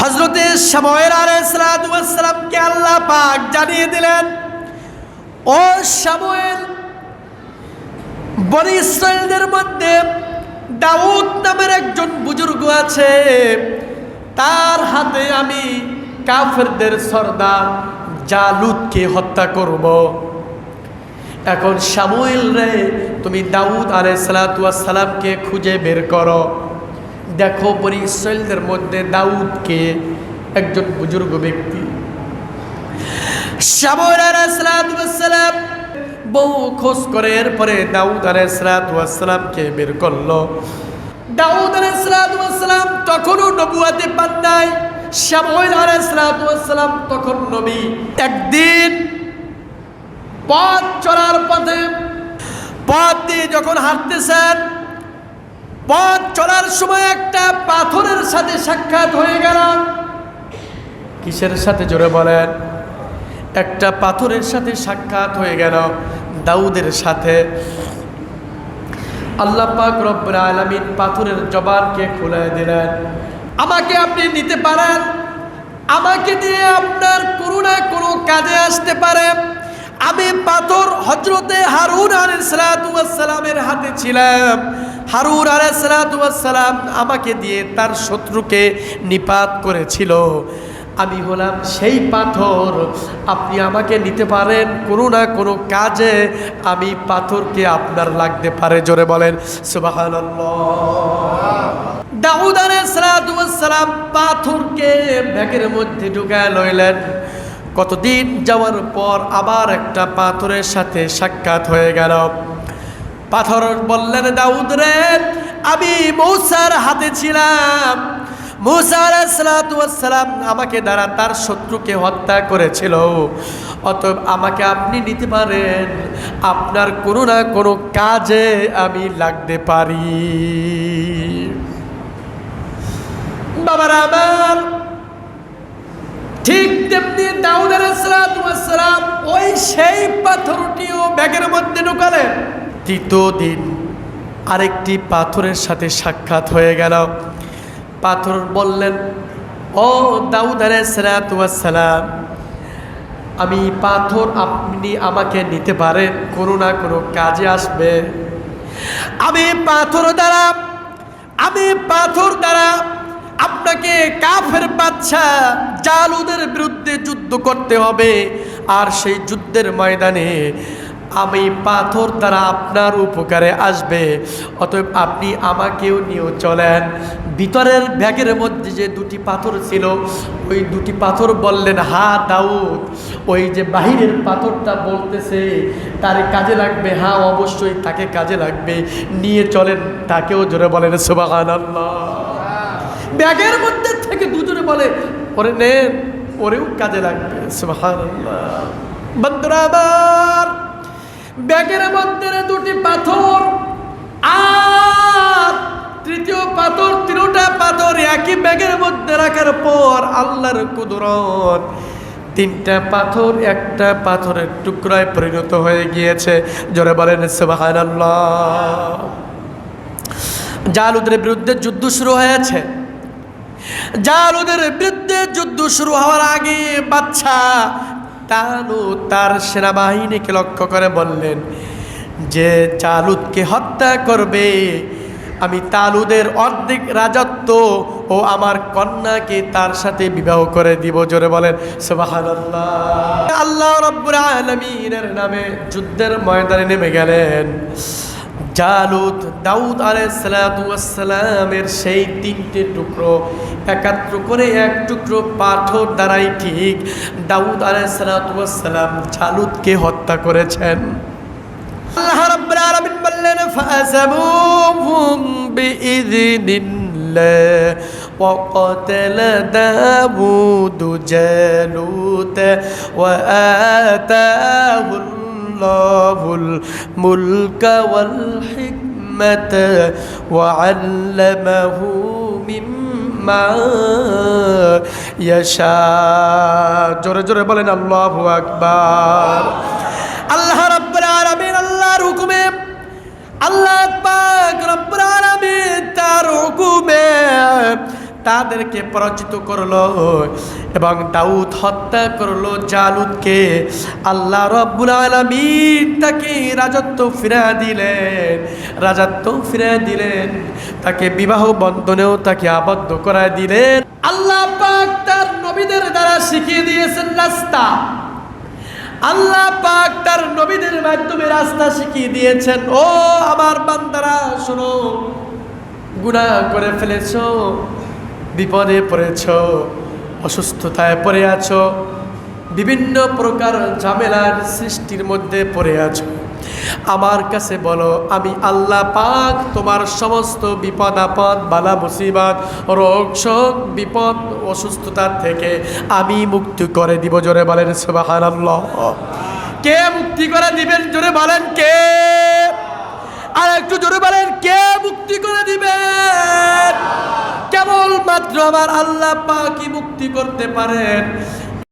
হজরতে সময়ের আলাইসালামকে আল্লাহ পাক জানিয়ে দিলেন, ও সামুয়েল বনি ইসরায়েলদের মধ্যে দাউদ নামের একজন বুজুর্গ আছে, তার হাতে আমি কাফেরদের সর্দার জালুদকে হত্যা করব। এখন সামুয়েল রে, তুমি দাউদ আলাই সালাতামকে খুঁজে বের করো। দেখো বনি ইসরায়েলদের মধ্যে দাউদকে একজন বুজুর্গ ব্যক্তি। বহু খোঁজ করে, এরপরে দাউদ আলাইসালামকে বের করল। দাউদ আলাইসালাম তখনও নবুয়াতে পান নাই শ্যামল আলাইসালাম তখন নবী। একদিন পথ চলার পথে, পথ দিয়ে যখন হাঁটতেছেন পথ চলার সময় একটা পাথরের সাথে সাক্ষাৎ হয়ে গেল। কিসের সাথে জোরে বলেন? একটা পাথরের সাথে সাক্ষাৎ হয়ে গেল দাউদের সাথে। আল্লাহ পাক রব্বুল আলামিন পাথরের জবানকে খুলে দিলেন। আমাকে আপনি নিতে পারেন? আমাকে দিয়ে আপনার কোনো না কোনো কাজে আসতে পারে? আমি পাথর হজরতে হারুন আলাইসালামের হাতে ছিলাম। হারুন আলাইসালাম আমাকে দিয়ে তার শত্রুকে নিপাত করেছিল। আমি হলাম সেই পাথর, আপনি আমাকে নিতে পারেন কোনো না কোনো কাজে, আমি পাথরকে আপনার লাগতে পারে, জোরে বলেন সালাম পাথরকে ব্যাগের মধ্যে ঢুকায় লইলেন। কতদিন যাওয়ার পর আবার একটা পাথরের সাথে সাক্ষাৎ হয়ে গেল। পাথর বললেন, দাউদ রে, আমি মৌসার হাতে ছিলাম। মুসা আলাইসালাম আমাকে দ্বারা তার শত্রুকে হত্যা করেছিল। অতএব আমাকে আপনি নিতে পারেন। আপনার কোনো না কোনো কাজে আমি লাগতে পারি। বাবার আমার, ঠিক তেমনি দাউদ আলাইসালাম ওই সেই পাথরটিও ব্যাগের মধ্যে ঢুকালেন। তৃতীয় দিন আরেকটি পাথরের সাথে সাক্ষাৎ হয়ে গেল। পাথর বললেন, ও দাউদ সালাম, আমি পাথর আপনি আমাকে নিতে পারেন, কোনো না কোনো কাজে আসবে। আমি পাথর দ্বারা, আমি পাথর দ্বারা আপনাকে কাফের বাচ্চা জালুদের বিরুদ্ধে যুদ্ধ করতে হবে। আর সেই যুদ্ধের ময়দানে আমি পাথর দ্বারা আপনার উপকারে আসবে। অতএব আপনি আমাকেও নিয়েও চলেন। ভিতরের ব্যাগের মধ্যে যে দুটি পাথর ছিল, ওই দুটি পাথর বললেন, হা, দাউদ, ওই যে বাহিরের পাথরটা বলতেছে, তার কাজে লাগবে। হ্যাঁ অবশ্যই, তাকে কাজে লাগবে। নিয়ে চলেন। তাকেও জোরে বলেন সুবাহান ব্যাগের মধ্যে থেকে দুজনে বলে, ওরে নেন ওরেও কাজে লাগবে। সুবাহান বন্ধুরা ব্যাগের মধ্যে দুটি পাথর আর তৃতীয় পাথর, তিনটা পাথর একই ব্যাগের মধ্যে রাখার পর আল্লাহর কুদরত তিনটা পাথর একটা পাথরের টুকরায় পরিণত হয়ে গিয়েছে। জোরে বলেন সুবাহান জালুদের বিরুদ্ধে যুদ্ধ শুরু হয়েছে। জালুদের বিরুদ্ধে যুদ্ধ শুরু হওয়ার আগে বাচ্চা তালু তার সেনাবাহিনীকে লক্ষ্য করে বললেন, যে জালুদকে হত্যা করবে, আমি তালুদের অর্ধেক রাজত্ব ও আমার কন্যাকে তার সাথে বিবাহ করে দিব। জোরে বলেন আল্লাহ রব্বুর আলমিনের নামে যুদ্ধের ময়দানে নেমে গেলেন। জালুত দাউদ আলাইসালামের সেই তিনটে টুকরো একাত্র করে এক টুকরো পাথর দ্বারাই ঠিক দাউদ আলাইসালাম জালুদকে হত্যা করেছেন। আল্লাহ الله الملك والحكمة وعلمه مما يشاء جورة جورة بلن الله أكبر الله رب তাদেরকে পরাজিত করল। এবং দাউদ হত্যা করল জালুদকে। আল্লাহ রব্বুল আলমিন তাকে রাজত্ব ফিরা দিলেন, রাজত্ব ফিরা দিলেন। তাকে বিবাহ বন্ধনেও তাকে আবদ্ধ করায় দিলেন। আল্লাহ পাক তার নবীদের দ্বারা শিখিয়ে দিয়েছেন রাস্তা। আল্লাহ পাক তার নবীদের মাধ্যমে রাস্তা শিখিয়ে দিয়েছেন, ও আমার বান্দারা, শোনো, গুনাহ করে ফেলেছ। বিপদে পড়েছ, অসুস্থতায় পড়ে আছো, বিভিন্ন প্রকার ঝামেলার সৃষ্টির মধ্যে পড়ে আছো। আমার কাছে বলো, আমি আল্লাহ পাক তোমার সমস্ত বিপদ আপদ, বালা মুসিবত, রোগ শোক, বিপদ অসুস্থতার থেকে আমি মুক্তি করে দিব। জোরে বলেন সুবহানাল্লাহ। কে মুক্তি করে দিবেন? জোরে বলেন কে? একটু জোরে বলেন, কে মুক্তি করে দিবেন? কেবল মাত্র আমার আল্লাহ পাকি মুক্তি করতে পারেন।